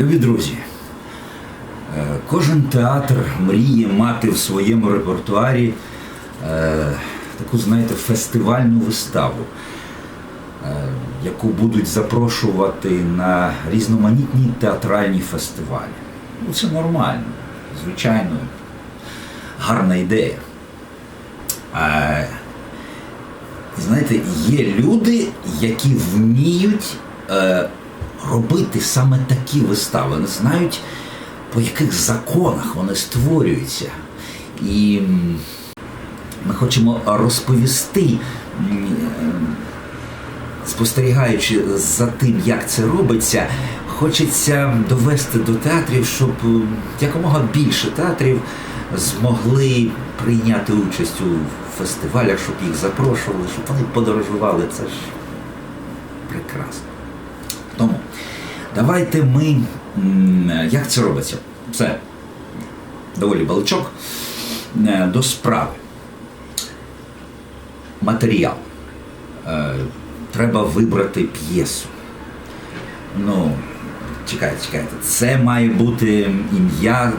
Любі друзі, е, кожен театр мріє мати в своєму репертуарі е, таку, знаєте, фестивальну виставу, е, яку будуть запрошувати на різноманітні театральні фестивалі. Ну, це нормально, звичайно, гарна ідея. Знаєте, є люди, які вміють робити саме такі вистави, вони знають, по яких законах вони створюються. І ми хочемо розповісти, е, спостерігаючи за тим, як це робиться, хочеться довести до театрів, щоб якомога більше театрів змогли прийняти участь у фестивалях, щоб їх запрошували, щоб вони подорожували. Це ж прекрасно. Давайте ми. Як це робиться? Все. Доволі балачок. Е, До справи. Матеріал. Е, Треба вибрати п'єсу. Ну, чекайте, чекайте. Це має бути ім'я,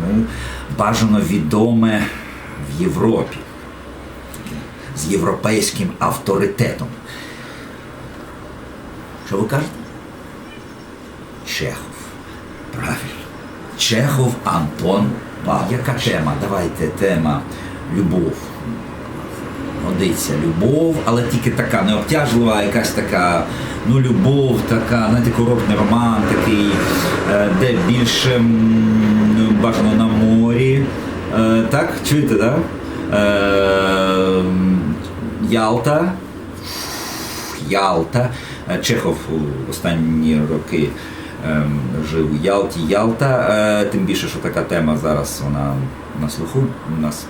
ну, бажано відоме в Європі. З європейським авторитетом. Що ви кажете? Чехов. Правильно. Чехов Антон Павлович. Яка тема? Давайте тема любов. Годиться любов, але тільки така не обтяжлива, якась така, ну, любов, така, знаєте, курортний роман такий, е, де більше м, ну, бажано на морі. Е, Так, чуєте, так? Е, Ялта. Ялта. Чехов останні роки ем, жив у Ялті. Ялта. Е, Тим більше, що така тема зараз вона на слуху у нас.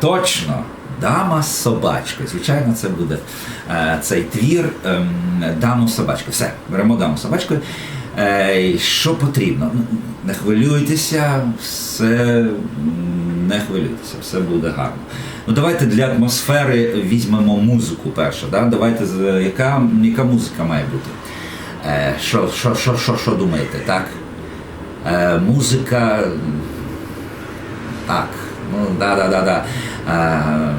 Точно. Дама з собачкою. Звичайно, це буде е, цей твір ем, Даму з собачкою. Все, беремо даму з собачкою. Е, що потрібно? Ну, Не хвилюйтеся, все не хвилюйтеся, все буде гарно. Ну давайте для атмосфери візьмемо музику перше. Да? Давайте яка, яка музика має бути? Е, що, що, що, що, що думаєте, так? Е, музика. Так, ну да, да, да, да. Е,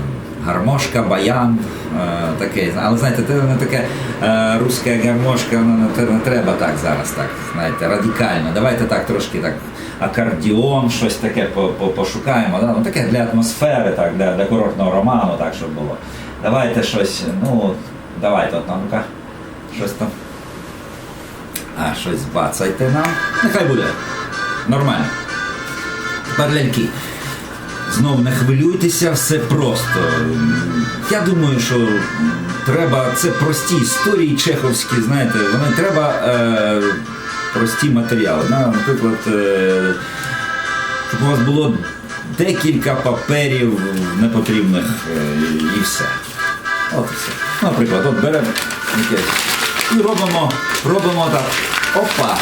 гармошка, баян, е, таке. Але знаєте, це не таке е, руська гармошка, не, не треба так зараз, так, знаєте, радикально. Давайте так трошки так акордіон, щось таке по, по, пошукаємо. Да? Ну, таке для атмосфери, так, для, для курортного роману, так, щоб було. Давайте щось, ну, давайте, от, ну-ка, щось там. А, щось бацайте нам. Нехай буде. Нормально. Тепер. Знову не хвилюйтеся, все просто. Я думаю, що треба. Це прості історії чеховські, знаєте, вони треба е, прості матеріали. Наприклад, е, щоб у вас було декілька паперів непотрібних е, і все. От все. Наприклад, от беремо і робимо, робимо так. Опа!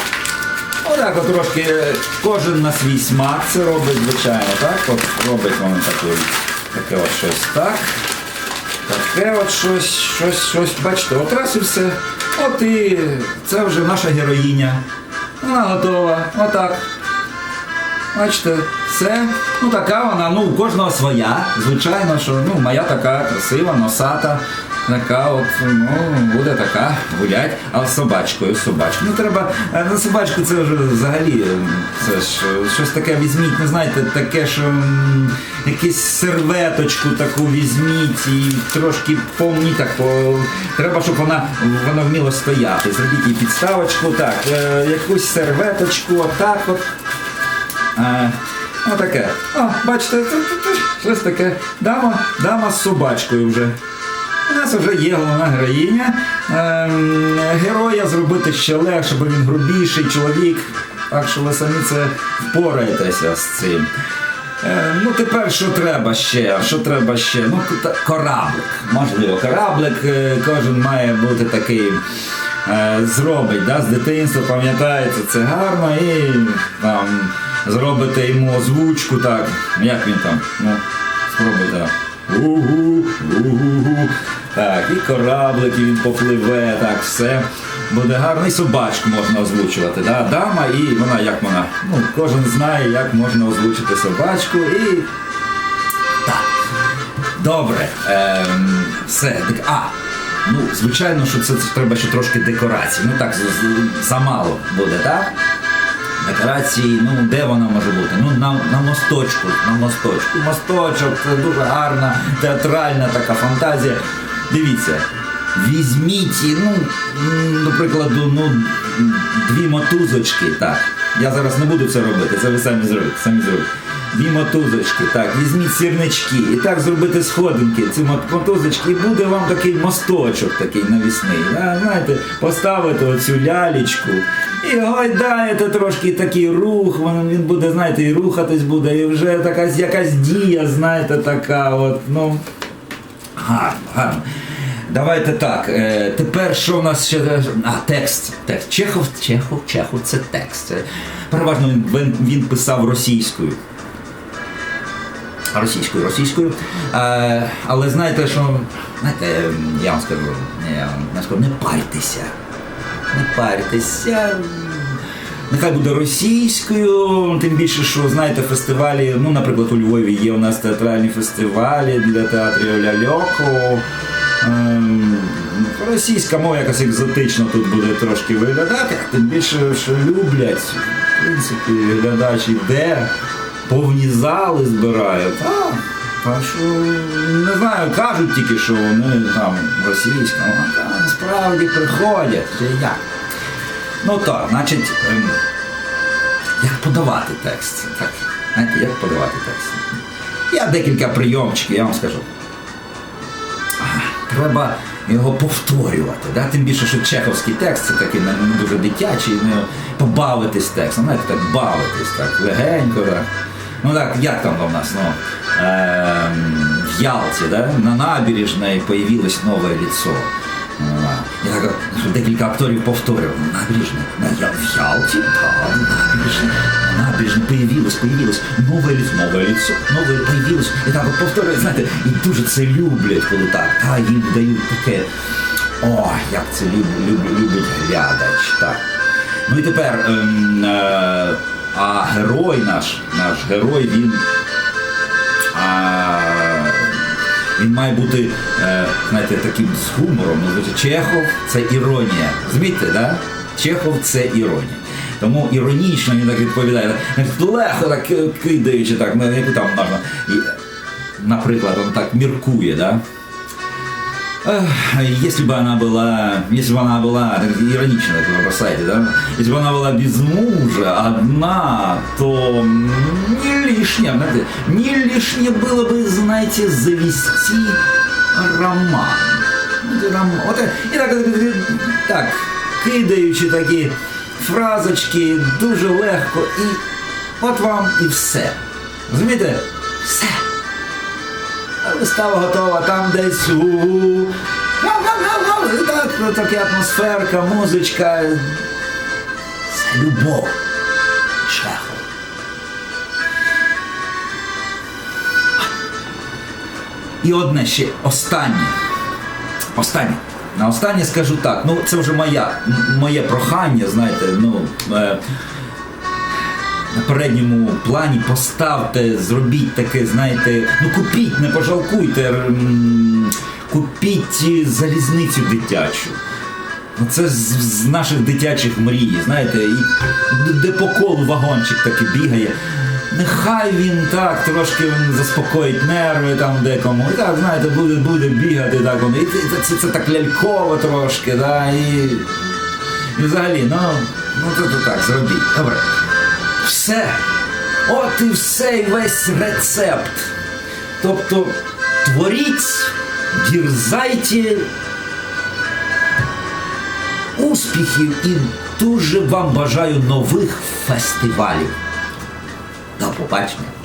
Отак от трошки е, кожен на свій смак це робить, звичайно, так? От робить воно таке, таке от щось так. Таке от щось, щось, щось, бачите, от і все. От і це вже наша героїня. Вона готова. Отак. Бачите, все. Ну така вона, ну у кожного своя. Звичайно, що ну, моя така красива, носата. Така от, ну, буде така гулять, а з собачкою, собачкою. Ну треба, е, на собачку це вже взагалі, це ж е, щось таке візьміть, не знаєте, таке, що якусь серветочку таку візьміть і трошки повні так, по, треба, щоб вона, вона вміла стояти. Зробіть їй підставочку, так, е, якусь серветочку, отак от. Е, Ну таке. О, бачите, щось таке. Дама, дама з собачкою вже. У нас вже є головна героїня. Ем, героя зробити ще легше, бо він грубіший чоловік. Так що ви самі це впораєтеся з цим. Е, ну тепер що треба ще? Що треба ще? Ну, кораблик. Можливо, кораблик, е, кожен має бути такий. е, Зробить да, з дитинства, пам'ятаєте, це гарно і там зробите йому озвучку так. Як він там? Ну, спробуйте Угу, угу. Так, і кораблик, і він попливе, так, все. Буде гарно. І собачку можна озвучувати. Да? Дама і вона як вона. Ну, кожен знає, як можна озвучити собачку і. Так. Добре. Ем, все. Так, а, ну, звичайно, що це, треба ще трошки декорацій. Ну так, замало буде, так? Декорації, ну де вона може бути? Ну на, на мосточку, на мосточку. Мосточок це дуже гарна, театральна така фантазія. Дивіться, візьміть, ну, прикладу, ну, дві мотузочки, так. Я зараз не буду це робити, це ви самі зробите, самі зробите. Дві мотузочки, так, візьміть сірнички і так зробити сходинки, ці мотузочки, і буде вам такий мосточок такий навісний. А, знаєте, поставите оцю лялечку і гойдаєте трошки такий рух, він буде, знаєте, і рухатись буде, і вже така якась дія, знаєте, така от, ну. Гарно, гарно. Давайте так. Е, тепер що у нас ще. А, текст. текст. Чехов, Чехов, Чехов це текст. Переважно він, він, писав російською. Російською, російською. Е, але знаєте, що. Знаєте, я вам скажу, я вам скажу, не парьтеся. Не парьтеся. Нехай буде російською, тим більше, що знаєте, фестивалі, ну, наприклад, у Львові є у нас театральні фестивалі для театрів ляльоку. Російська мова якось екзотично тут буде трошки виглядати, а тим більше, що люблять. В принципі, глядач іде, повні зали збирають. А, так що, не знаю, кажуть тільки, що вони там російська, а та, насправді приходять. Чи як? Ну так, значить, ем, як подавати текст? Так, знаєте, як подавати текст? Я декілька прийомчиків, я вам скажу. Треба його повторювати. Да? Тим більше, що чеховський текст це такий не дуже дитячий, не побавитись текстом, знаєте, так бавитись, так, легенько. Так. Ну так, як там в нас? Ну, ем, в Ялті, да? на набережной появилось нове лицо. Я так, декілька акторів повторював. Набережна, на Ялті, да, набережна, на набережной появилось, появилось нове лицо, нове лицо, нове появилось. І так от повторюють, знаєте, і дуже це люблять, коли так, та їм дають таке. О, як це люб, люб, любить глядач. Так. Ну і тепер, ем, е, а герой наш, наш герой, він. А, він має бути, е, знаєте, таким з гумором. Ну, Чехов це іронія. Розумієте, да? Чехов це іронія. Тому іронічно він так відповідає, так, легко так е, кидаючи так, ну, яку там можна. І, наприклад, він так міркує, да? Эх, Если бы она была, если бы она была, так иронично так вы бросаете, да? Если бы она была без мужа, одна, то м, не лишнее, знаете, не лишнее было бы, знаете, завести роман. Ром- От, і так, так, кидаючи такі фразочки дуже легко, і от вам і все. Розумієте? Все. Вистава готова, там десь у і так, атмосферка, музичка. Це любов. Чехов. І одне ще останнє. Останнє. На останнє скажу так. Ну, це вже моя, моє прохання, знаєте, ну. Е, на передньому плані поставте, зробіть таке, знаєте, ну купіть, не пожалкуйте, купіть залізницю дитячу. Ну, Це з, з наших дитячих мрій, знаєте, і де по колу вагончик таки бігає. Нехай він так трошки він заспокоїть нерви там декому. І так, знаєте, буде, буде бігати так. воно. І це, це, це так ляльково трошки, да, і, і взагалі, ну, ну то, то так, зробіть. Добре. Все. От і все, і весь рецепт. Тобто творіть, дірзайте успіхів і дуже вам бажаю нових фестивалів. До побачення.